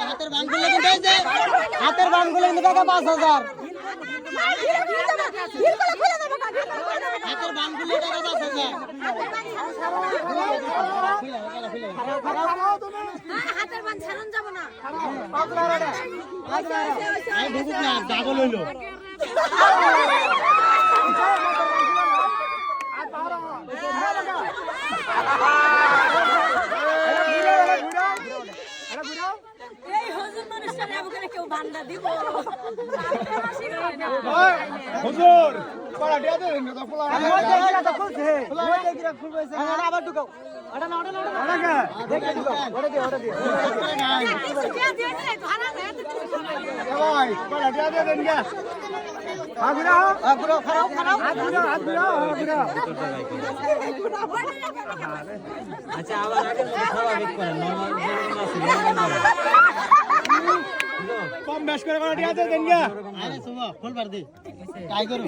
হাতের বান খুললে। কিন্তু হাতের বান খুললে কিন্তু টাকা পাঁচ হাজার। হাতের বান খুললে টাকা পাঁচ হাজার। হাতের বান ছাড়ন যাব না। ঢুকুক না পাগল হইল এই হজুর মানুষটারে আমাকে কেউ বান্দা দিব হুজুর পাড়াটিয়া দে না তো আবার ঢুকাও ওটা না ওটা না ওটা না ভাই পাড়াটিয়া দে দেন গা আ, ঘুরাও খারাও খারাও আচ্ছা আবার আগে স্বাভাবিক করেন কম বেশ করে পাড়াটিয়া দে দেন গা আরে শুভ ফুল বার দে। ট্রাই করো।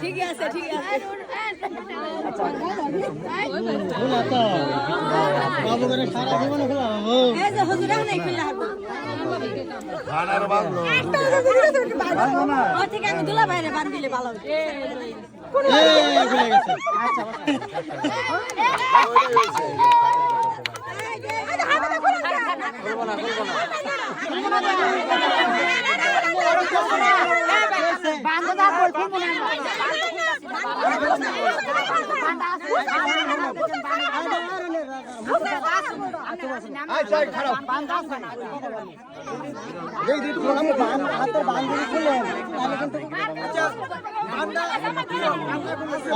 ঠিক আছে ঠিক আছে। খোলা তো বাবু করে সারা জীবনে খোলা এই যে হজুর নাই খুলে ও ঠিক আমি দুলা বাইরে বান দিলে ভালো হবে। আচ্ছা খারাপ হাতের বান্ধবী খুলে তাহলে কিন্তু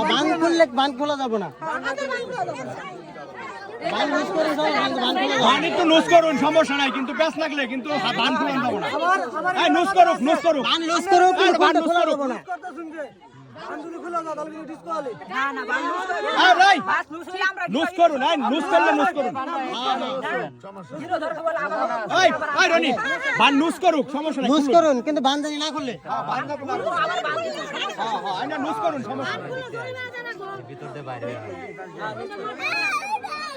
বান খুললে বান খোলা যাবে না একটু করুন সমস্যা নাই কিন্তু বেশ লাগলে কিন্তু খুলন না। এই নুস করুক নুস করুক। বান লুজ করো কিন্তু বান খোলা যাবে না। এই ভাই নুস করুন এই নুস করলে করুন। বান নুস করুক। সমস্যা নাই লুজ করুন কিন্তু বান জানি না খুললে। হ্যাঁ হ্যাঁ এই না নুস করুন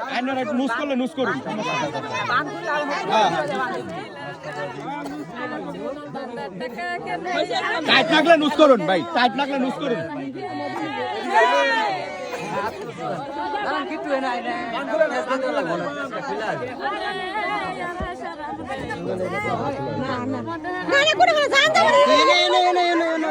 এই না নুস করলে নুস করুন। টাইট লাগলে নুস করুন ভাই টাইট লাগলে নুস করুন। এনে এনে এনে এনে এনে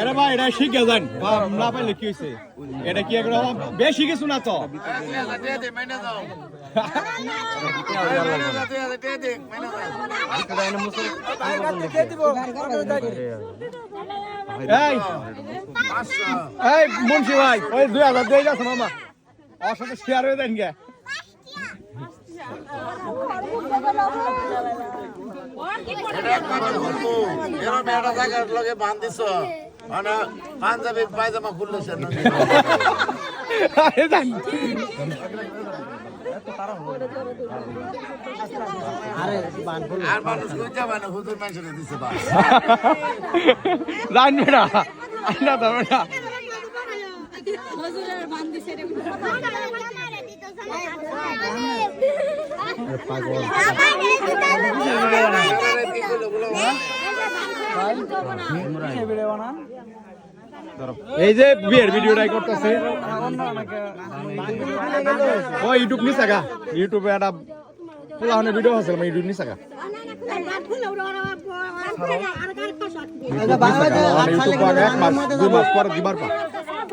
আরে ভাই এটা শিখে যান। না পাইলে কি এটা কি একটু বেশি কিছু এই মুন্সি ভাই, ওই দুই হাজার দিয়ে যাচ্ছে মামা। ওর সাথে শেয়ার হয়ে দেন গে। পাঞ্জাবি পায়জামা খুললো সে আরে যান আরে বান ফুল আর মানুষ কই যাবে না হুজুর মানুষের দিছে বা জানবে না আইনা যাবে না হজুরের বান দিছে রে কি করল বলো এই যে বিয়ের ভিডিওটাই করতেছে। ও ইউটিউব নিছে গা। ইউটিউবে একটা পোলাহনের ভিডিও আছে আমি ইউটিউব নিছে গা। এটা বাংলাদেশে আট সালে ইউটিউব কিন্তু এক মাস বাংলার মধ্যে দুই যাব। মাস পরে দিবার পর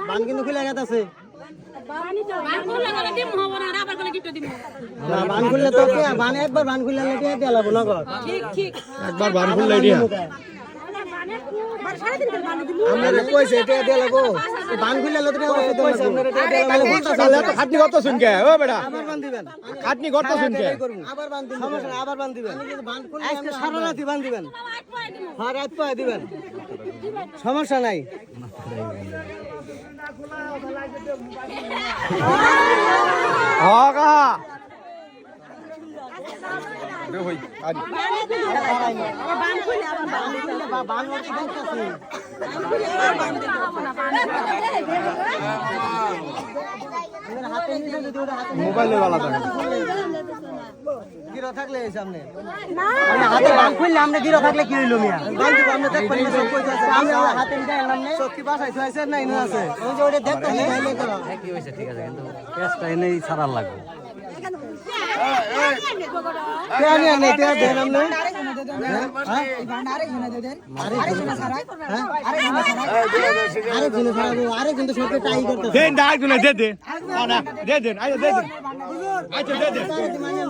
বান কিন্তু খুলে গেছে বান একবার বান খুললে একবার বান খুললে দিয়া আপনারা কইছে এটা দিয়ে লাগো বান খুললে লোক কইছে আপনারা এটা দিয়ে লাগো তাহলে এত খাটনি করতে শুন কে ও বেটা আবার বান দিবেন। খাটনি করতে শুন কে আবার বান দিবেন। সমস্যা নাই, আবার বান দিবেন। আজকে সারা রাতি বান দিবেন। হ্যাঁ রাত পায় দিবেন। সমস্যা নাই। হ্যাঁ হই বান দেখতেছি হাতে নিয়ে যদি ওটা হাতে মোবাইলে বালা থাকে গিরো থাকলে এই সামনে। আমরা হাতে বান খুললে আমরা গিরো থাকলে কি হইল মিয়া? বান দিব আমরা সব আছে আমি আমার হাতে নিতে এলাম না সব বাসায় থইছে না ইনো আছে? ওই যে ওটা দেখতে কি হয়েছে? ঠিক আছে কিন্তু পেঁয়াজটা এনেই ছাড়ার লাগবে। দে দে দে দে আচ্ছা দে মানে